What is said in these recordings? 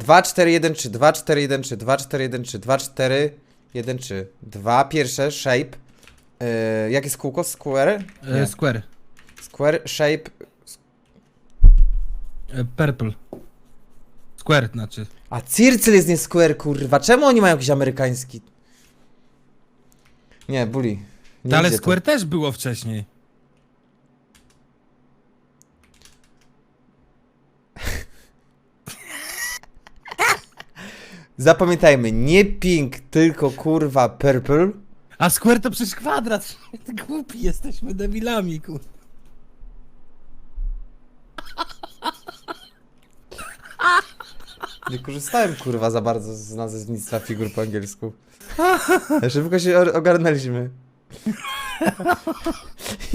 2, 4, 1, 3, 2, 4, 1, 3, 2, 4, 1, 3, 2, 4, 1, 3. Dwa pierwsze, shape. Yy, jakie jest kółko? Square? Nie. E, square. Square, shape. E, purple. Square znaczy. A Circle jest nie Square, kurwa. Czemu oni mają jakiś amerykański? Nie, bully. Nie No, ale idzie to. square też było wcześniej. Zapamiętajmy, nie pink, tylko kurwa purple. A square to przecież kwadrat. Ty Głupi jesteśmy debilami, kur... Nie korzystałem kurwa za bardzo z nazewnictwa figur po angielsku. Szybko się o- ogarnęliśmy.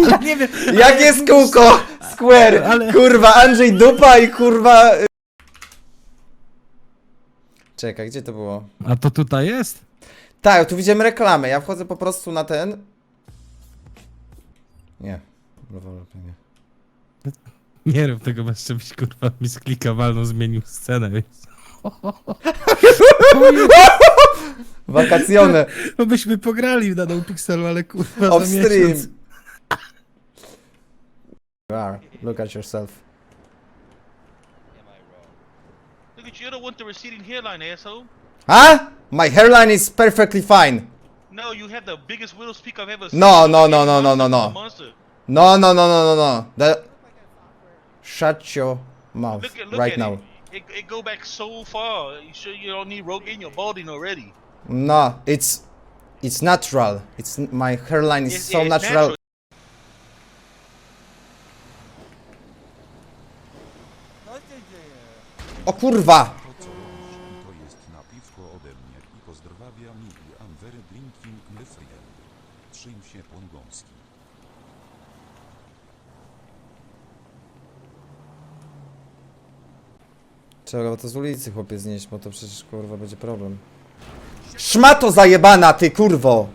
Ale nie wiem. Jak jest kółko? Square! Ale- Kurwa, Andrzej Dupa i kurwa... Czekaj, gdzie to było? A to tutaj jest? Tak, tu widzimy reklamę. Ja wchodzę po prostu na ten. Nie. nie. Nie rób tego, bo jeszcze byś kurwa mi z klika walną zmienił scenę, więc... Wakacjone. Bo byśmy pograli na NoPixelu, ale kurwa Off za stream. miesiąc. Are. Look at yourself. Look at you, you're the one with the receding hairline, asshole. Huh? My hairline is perfectly fine. No, you have the biggest widow's peak I've ever seen. No, no, no, no, no, no, no. Monster. No, no, no, no, no, no. That... Shut your mouth Look at, look right at now. it. it. It go back so far. You sure you don't need Rogaine? You're balding already. No, it's it's natural. It's my hairline is It's- so it's natural. O oh, kurwa! Pozdrawia Miguel I'm very drinking. Trzym się pongąski. Trzeba to z ulicy chłopie znieść, bo to przecież kurwa będzie problem. Szmato zajebana, ty kurwo!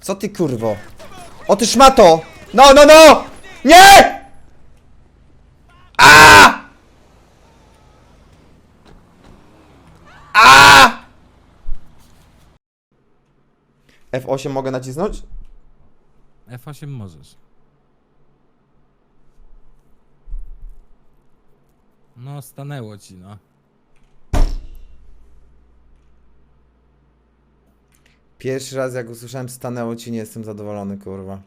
Co ty kurwo? O ty szmato! No, no, no! Nie! A! A! F8 mogę nacisnąć? F8 możesz. No, stanęło ci, no. Pierwszy raz jak usłyszałem stanęło ci, nie jestem zadowolony, kurwa.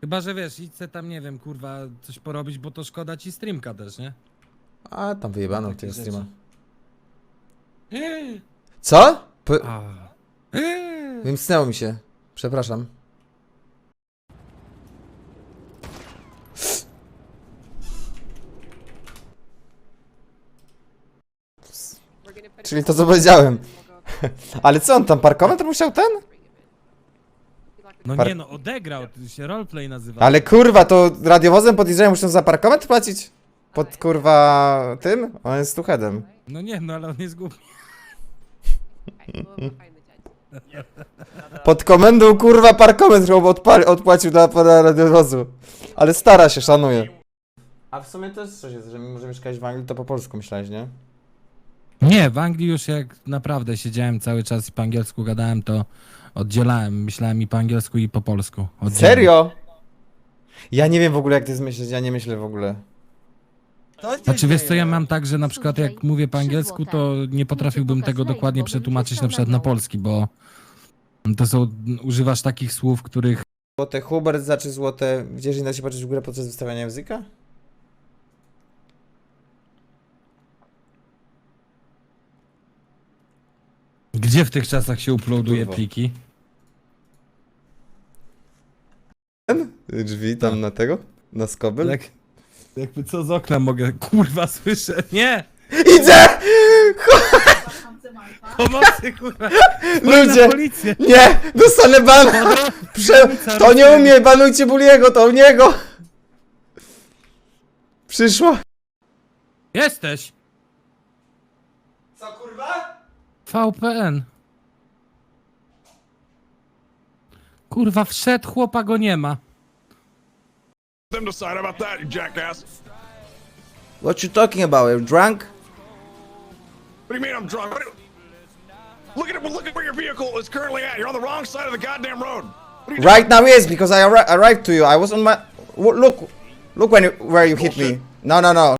Chyba, że wiesz, idź se tam, nie wiem, kurwa, coś porobić, bo to szkoda ci streamka też, nie? A, tam wyjebano Takie tego rzeczy. streama. Co? P A. Wymknęło mi się. Przepraszam. Czyli to co powiedziałem. Ale co on tam parkometr musiał ten? No Par- nie no, odegrał, to się roleplay nazywa. Ale kurwa, to radiowozem podjeżdżają muszą za parkometr płacić? Pod kurwa tym? On jest tu headem. No nie, no ale on jest głupi. Pod komendą kurwa parkometr chyba odpali, odpłacił dla pana radiowozu. Ale stara się, szanuje. A w sumie też coś jest, że mimo że mieszkałeś w Anglii, to po polsku myślałeś, nie? Nie, w Anglii już jak naprawdę siedziałem cały czas i po angielsku gadałem, to oddzielałem. Myślałem i po angielsku, i po polsku. Oddzielnie. Serio? Ja nie wiem w ogóle jak to jest myśleć, ja nie myślę w ogóle. Znaczy wiesz co, ja mam tak, że na przykład jak mówię po angielsku, to nie potrafiłbym tego dokładnie przetłumaczyć na przykład na polski, bo to są, używasz takich słów, których Złote Hubert znaczy złote. Da się patrzeć w górę podczas wystawiania języka? Gdzie w tych czasach się uploaduje Kurwa. pliki? Drzwi tam na tego? Na skobel? Jak, jakby co z okna mogę, kurwa słyszę, nie! Idzie! Pomocy, kurwa! Ludzie! policję! Nie! Dostanę bana! Prze... To nie u mnie, banujcie Buliego, to u niego! Przyszło. Jesteś! Co kurwa? VPN. Kurwa, wszedł, chłopa go nie ma. Them decide about that, you jackass. What you talking about? You're drunk? What do you mean I'm drunk? You- Look at it. Look at where your vehicle is currently at. You're on the wrong side of the goddamn road. Right now, is because I arri arrived to you. I was on my. Look, look when you, where you hit me. No, no, no.